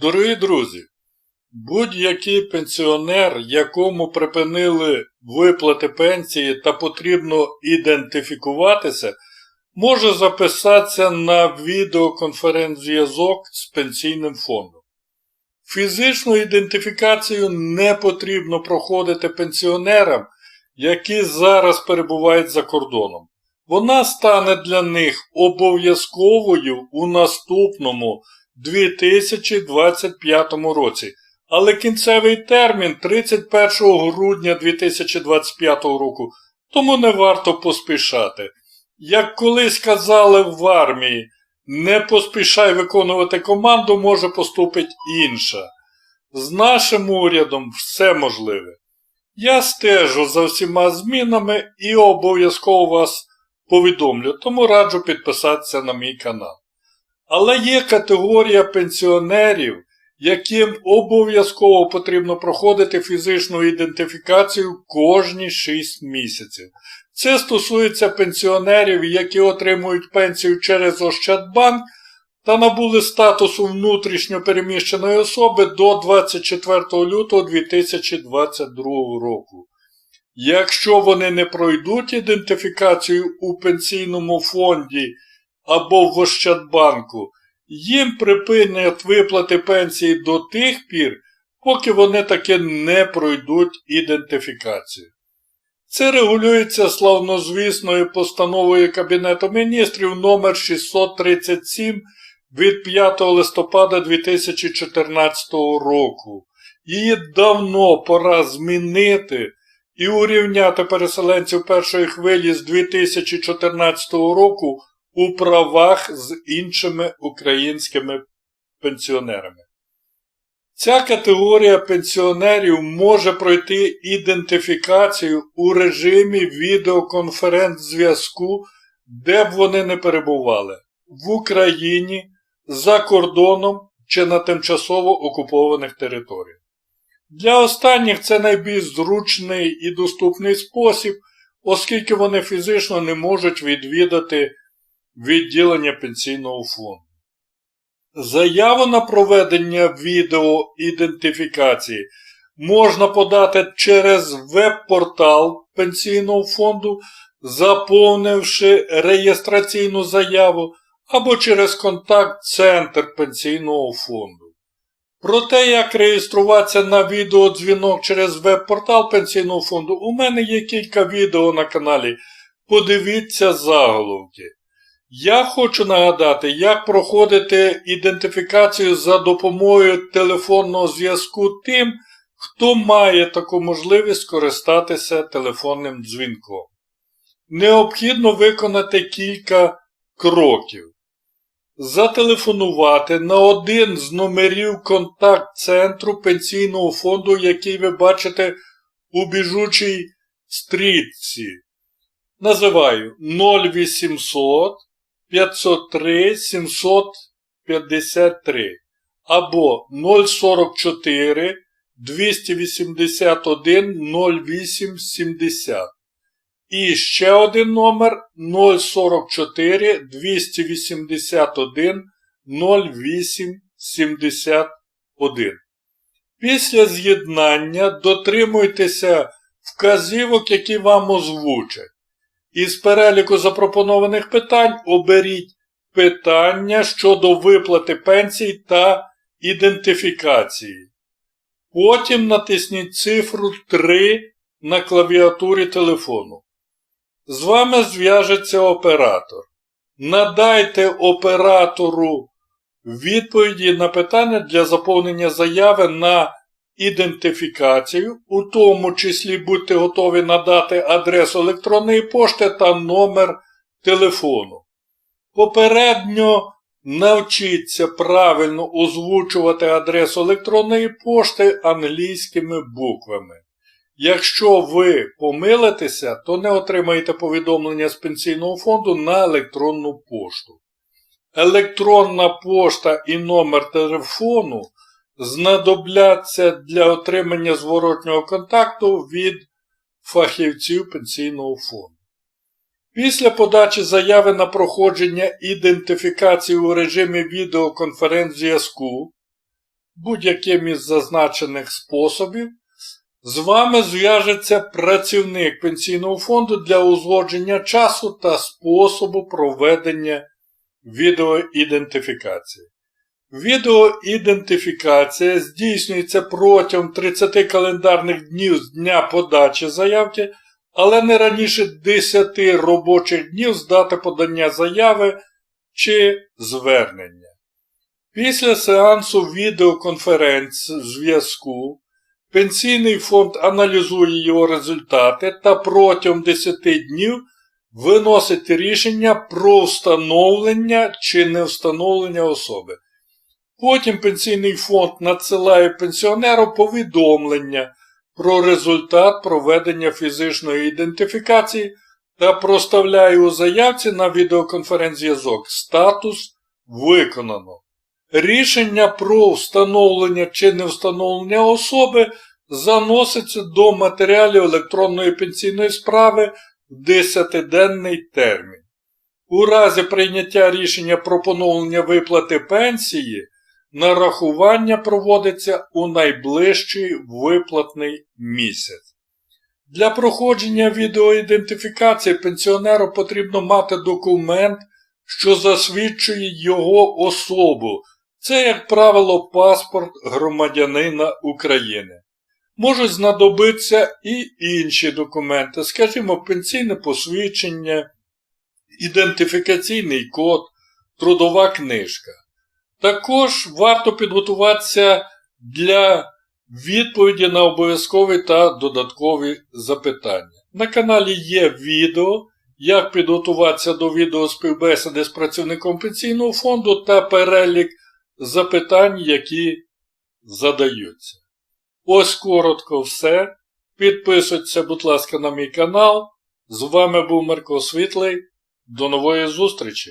Дорогі друзі, будь-який пенсіонер, якому припинили виплати пенсії та потрібно ідентифікуватися, може записатися на відеоконференц-зв'язок з пенсійним фондом. Фізичну ідентифікацію не потрібно проходити пенсіонерам, які зараз перебувають за кордоном. Вона стане для них обов'язковою у наступному 2025 році, але кінцевий термін 31 грудня 2025 року, тому не варто поспішати. Як колись казали в армії, не поспішай виконувати команду, може поступить інша. З нашим урядом все можливе. Я стежу за всіма змінами і обов'язково вас повідомлю, тому раджу підписатися на мій канал. Але є категорія пенсіонерів, яким обов'язково потрібно проходити фізичну ідентифікацію кожні 6 місяців. Це стосується пенсіонерів, які отримують пенсію через Ощадбанк та набули статусу внутрішньо переміщеної особи до 24 лютого 2022 року. Якщо вони не пройдуть ідентифікацію у пенсійному фонді або в Ощадбанку, їм припинять виплати пенсії до тих пір, поки вони таки не пройдуть ідентифікацію. Це регулюється славнозвісною постановою Кабінету міністрів номер 637 від 5 листопада 2014 року. Її давно пора змінити і урівняти переселенців першої хвилі з 2014 року у правах з іншими українськими пенсіонерами. Ця категорія пенсіонерів може пройти ідентифікацію у режимі відеоконференц-зв'язку, де б вони не перебували в Україні, за кордоном чи на тимчасово окупованих територіях. Для останніх це найбільш зручний і доступний спосіб, оскільки вони фізично не можуть відвідати відділення пенсійного фонду. Заяву на проведення відеоідентифікації можна подати через веб-портал пенсійного фонду, заповнивши реєстраційну заяву або через контакт-центр пенсійного фонду. Про те, як реєструватися на відеодзвінок через веб-портал пенсійного фонду, у мене є кілька відео на каналі. Подивіться заголовки. Я хочу нагадати, як проходити ідентифікацію за допомогою телефонного зв'язку тим, хто має таку можливість скористатися телефонним дзвінком. Необхідно виконати кілька кроків. Зателефонувати на один з номерів контакт-центру пенсійного фонду, який ви бачите у біжучій стрітці. Називаю 0800 503 753 або 044 281 0870. І ще один номер 044 281 0871. Після з'єднання дотримуйтеся вказівок, які вам озвучать. Із переліку запропонованих питань оберіть питання щодо виплати пенсій та ідентифікації. Потім натисніть цифру 3 на клавіатурі телефону. З вами зв'яжеться оператор. Надайте оператору відповіді на питання для заповнення заяви на ідентифікацію, у тому числі будьте готові надати адресу електронної пошти та номер телефону. Попередньо навчіться правильно озвучувати адресу електронної пошти англійськими буквами. Якщо ви помилитеся, то не отримаєте повідомлення з пенсійного фонду на електронну пошту. Електронна пошта і номер телефону знадобляться для отримання зворотнього контакту від фахівців пенсійного фонду. Після подачі заяви на проходження ідентифікації у режимі відеоконференц-зв'язку будь-яким із зазначених способів, з вами зв'яжеться працівник пенсійного фонду для узгодження часу та способу проведення відеоідентифікації. Відеоідентифікація здійснюється протягом 30 календарних днів з дня подачі заявки, але не раніше 10 робочих днів з дати подання заяви чи звернення. Після сеансу відеоконференц-зв'язку Пенсійний фонд аналізує його результати та протягом 10 днів виносить рішення про встановлення чи не встановлення особи. Потім пенсійний фонд надсилає пенсіонеру повідомлення про результат проведення фізичної ідентифікації та проставляє у заявці на відеоконференц-зв'язок статус виконано. Рішення про встановлення чи не встановлення особи заноситься до матеріалів електронної пенсійної справи в 10-денний термін. У разі прийняття рішення про поновлення виплати пенсії нарахування проводиться у найближчий виплатний місяць. Для проходження відеоідентифікації пенсіонеру потрібно мати документ, що засвідчує його особу. Це, як правило, паспорт громадянина України. Можуть знадобитися і інші документи, скажімо, пенсійне посвідчення, ідентифікаційний код, трудова книжка. Також варто підготуватися для відповіді на обов'язкові та додаткові запитання. На каналі є відео, як підготуватися до відеоспівбесіди з працівником пенсійного фонду та перелік запитань, які задаються. Ось коротко все. Підписуйтеся, будь ласка, на мій канал. З вами був Марко Світлий. До нової зустрічі!